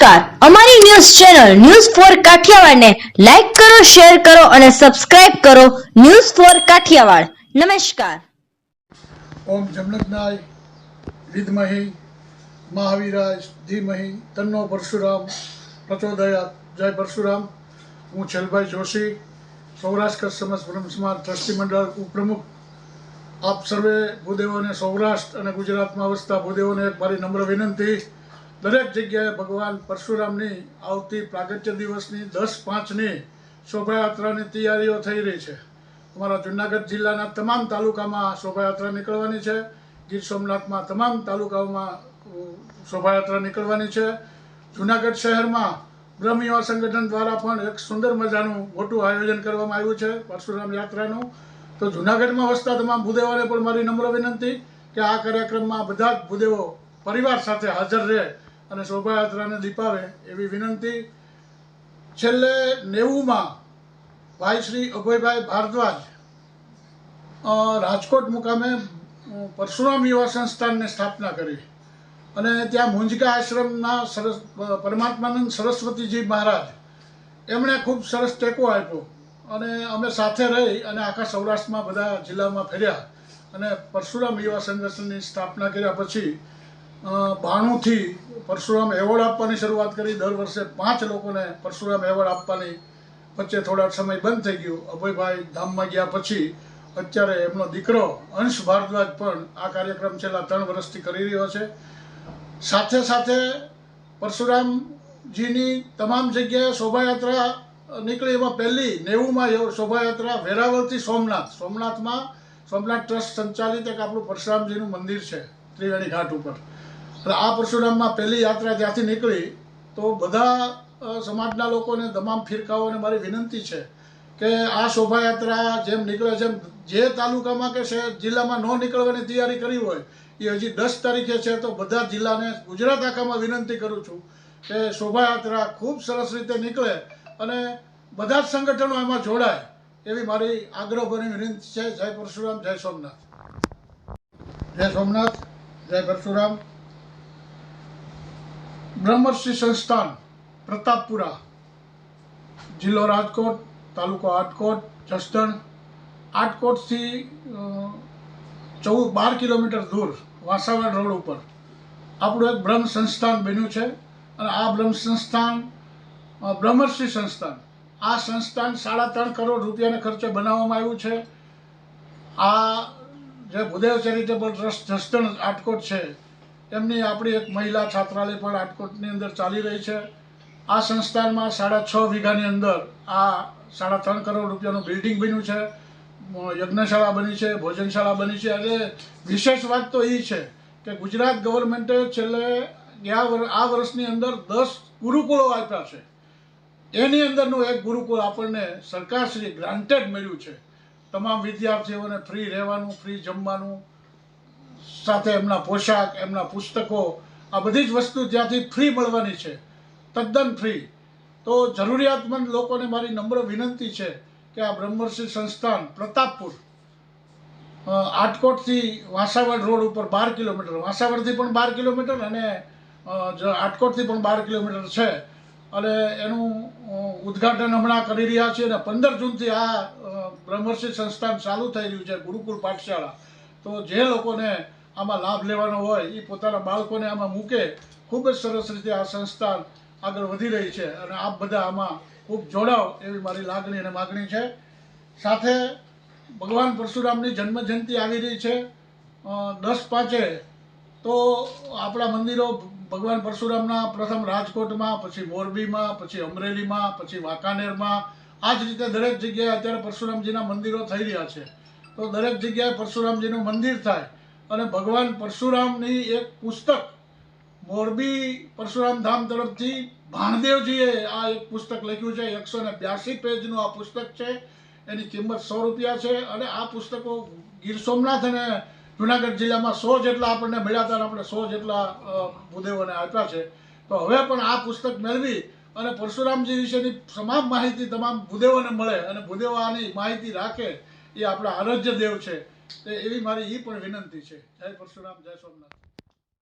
નમસ્કાર. અમારી news channel news four કાઠિયાવાડને લાઈક કરો, શેર કરો અને સબસ્ક્રાઇબ કરો ન્યૂઝ ફોર કાઠિયાવાડ. નમસ્કાર. ઓમ જમનકનાય વિદ્મહી, મહાવીરાય, ધીમહી, તન્નો પરશુરામ, પ્રચોદયાત. જય પરશુરામ. હું છેલભાઈ જોશી, સૌરાષ્ટ્ર સમસ્ત બ્રહ્મ સમાજ ટ્રસ્ટી મંડળ ઉપપ્રમુખ. આપ સર્વે ભૂદેવોને સૌરાષ્ટ્ર અને ગુજરાતમાં વસતા ભૂદેવોને મારી નમ્ર વિનંતી. દરેક જગ્યાએ ભગવાન પરશુરામની આવતી પ્રાગટ્ય દિવસની દસ પાંચની શોભાયાત્રાની તૈયારીઓ થઈ રહી છે. અમારા જુનાગઢ જિલ્લાના તમામ તાલુકામાં શોભાયાત્રા નીકળવાની છે. ગીર સોમનાથમાં તમામ તાલુકાઓમાં શોભાયાત્રા નીકળવાની છે. જુનાગઢ શહેરમાં બ્રહ્મ યુવા સંગઠન દ્વારા પણ એક સુંદર મજાનું મોટું આયોજન કરવામાં આવ્યું છે, પરશુરામ યાત્રાનું. તો જુનાગઢમાં વસતા તમામ ભૂદેવોને પણ મારી નમ્ર વિનંતી કે આ કાર્યક્રમમાં બધા જ ભૂદેવો પરિવાર સાથે હાજર રહે અને શોભાયાત્રાને દીપાવે એવી વિનંતી. છેલ્લે નેવુંમાં ભાઈ શ્રી અભયભાઈ ભારદ્વાજ રાજકોટ મુકામે પરશુરામ યુવા સંસ્થાનની સ્થાપના કરી. અને ત્યાં મુંજકા આશ્રમના સરસ પરમાત્માનંદ સરસ્વતીજી મહારાજ, એમણે ખૂબ સરસ ટેકો આપ્યો. અને અમે સાથે રહી અને આખા સૌરાષ્ટ્રમાં બધા જિલ્લામાં ફેર્યા અને પરશુરામ યુવા સંગઠનની સ્થાપના કર્યા પછી બાણુંથી પરશુરામ એવોર્ડ આપવાની શરૂઆત કરી. દર વર્ષે પાંચ લોકોને પરશુરામ એવોર્ડ આપવાની વચ્ચે થોડા સમય બંધ થઈ ગયું. અભયભાઈ ધામમાં ગયા પછી અત્યારે એમનો દીકરો અંશ ભારદ્વાજ પણ આ કાર્યક્રમ છેલ્લા ત્રણ વર્ષથી કરી રહ્યો છે. સાથે સાથે પરશુરામજીની તમામ જગ્યાએ શોભાયાત્રા નીકળી. એમાં પહેલી નેવુંમાં શોભાયાત્રા વેરાવળથી સોમનાથ. સોમનાથમાં, સોમનાથ ટ્રસ્ટ સંચાલિત એક આપણું પરશુરામજીનું મંદિર છે, ત્રિવેણી ઘાટ ઉપર. એટલે આ પરશુરામમાં પહેલી યાત્રા ત્યાંથી નીકળી તો બધા સમાજના લોકોને તમામ ફિરકાઓને મારી વિનંતી છે કે આ શોભાયાત્રા જેમ નીકળે છે જે તાલુકામાં કે શહેર જિલ્લામાં ન નીકળવાની તૈયારી કરી હોય, એ હજી દસ તારીખે છે, તો બધા જિલ્લાને ગુજરાત આખામાં વિનંતી કરું છું કે શોભાયાત્રા ખૂબ સરસ રીતે નીકળે અને બધા જ સંગઠનો એમાં જોડાય એવી મારી આગ્રહભરી વિનંતી છે. જય પરશુરામ, જય સોમનાથ. જય સોમનાથ, જય પરશુરામ. બ્રહ્મર્ષિ સંસ્થાન, પ્રતાપપુરા, જિલ્લો રાજકોટ, તાલુકો આટકોટ, જસદણ. આટકોટથી ચૌદ, બાર કિલોમીટર દૂર વાસાવાડ રોડ ઉપર આપણું એક બ્રહ્મ સંસ્થાન બન્યું છે અને આ બ્રહ્મ સંસ્થાન બ્રહ્મર્ષિ સંસ્થાન. આ સંસ્થાન સાડા ત્રણ કરોડ રૂપિયાના ખર્ચે બનાવવામાં આવ્યું છે. આ જે ભૂદેવ ચેરિટેબલ ટ્રસ્ટ જસદણ, આટકોટ છે એમની આપણી એક મહિલા છાત્રાલય પણ રાજકોટની અંદર ચાલી રહી છે. આ સંસ્થાનમાં સાડા છ વીઘાની અંદર આ સાડા ત્રણ કરોડ રૂપિયાનું બિલ્ડિંગ બન્યું છે. યજ્ઞશાળા બની છે, ભોજનશાળા બની છે. અને વિશેષ વાત તો એ છે કે ગુજરાત ગવર્મેન્ટે છેલ્લે ગયા આ વર્ષની અંદર દસ ગુરુકુળો આપ્યા છે. એની અંદરનું એક ગુરુકુળ આપણને સરકારશ્રી ગ્રાન્ટેડ મળ્યું છે. તમામ વિદ્યાર્થીઓને ફ્રી રહેવાનું ફ્રી જમવાનું સાથે એમના પોશાક, એમના પુસ્તકો, આ બધી જ વસ્તુ ત્યાંથી ફ્રી મળવાની છે. તદ્દન ફ્રી તો જરૂરિયાતમંદ લોકોને મારી નમ્ર વિનંતી છે કે આ બ્રહ્મર્ષિ સંસ્થાન પ્રતાપપુર આટકોટથી વાસાવડ રોડ ઉપર બાર કિલોમીટર, વાસાવડથી પણ બાર કિલોમીટર અને આટકોટથી પણ બાર કિલોમીટર છે. અને એનું ઉદ્ઘાટન હમણાં કરી રહ્યા છીએ અને પંદર જૂનથી આ બ્રહ્મર્ષિ સંસ્થાન ચાલુ થઈ રહ્યું છે ગુરુકુળ પાઠશાળા. તો જે લોકોને આમાં લાભ લેવાનો હોય એ પોતાના બાળકોને આમાં મૂકે, ખૂબ જ સરસ રીતે આ સંસ્થા આગળ વધી રહી છે અને આપ બધા આમાં ખૂબ જોડાવ એવી મારી લાગણી અને માગણી છે. સાથે ભગવાન પરશુરામની જન્મ જયંતિ આવી રહી છે. દસ પાંચે તો આપણા મંદિરો ભગવાન પરશુરામના પ્રથમ રાજકોટમાં, પછી મોરબીમાં, પછી અમરેલીમાં, પછી વાંકાનેરમાં. આ જ રીતે દરેક જગ્યાએ અત્યારે પરશુરામજીના મંદિરો થઈ રહ્યા છે. તો દરેક જગ્યાએ પરશુરામજીનું મંદિર થાય. અને ભગવાન પરશુરામની એક પુસ્તક, મોરબી પરશુરામ ધામ તરફથી ભાણદેવજીએ આ એક પુસ્તક લખ્યું છે. એકસો ને બ્યાસી પેજનું આ પુસ્તક છે. એની કિંમત સો રૂપિયા છે. અને આ પુસ્તકો ગીર સોમનાથ અને જુનાગઢ જિલ્લામાં સો જેટલા આપણને મળ્યા હતા આપણે સો જેટલા ભૂદેવોને આપ્યા છે. તો હવે પણ આ પુસ્તક મેળવી અને પરશુરામજી વિશેની તમામ માહિતી તમામ ભૂદેવોને મળે અને ભૂદેવો આની માહિતી રાખે એ આપણા આરાધ્ય દેવ છે. તો એવી મારી એ પણ વિનંતી છે. જય પરશુરામ, જય સોમનાથ.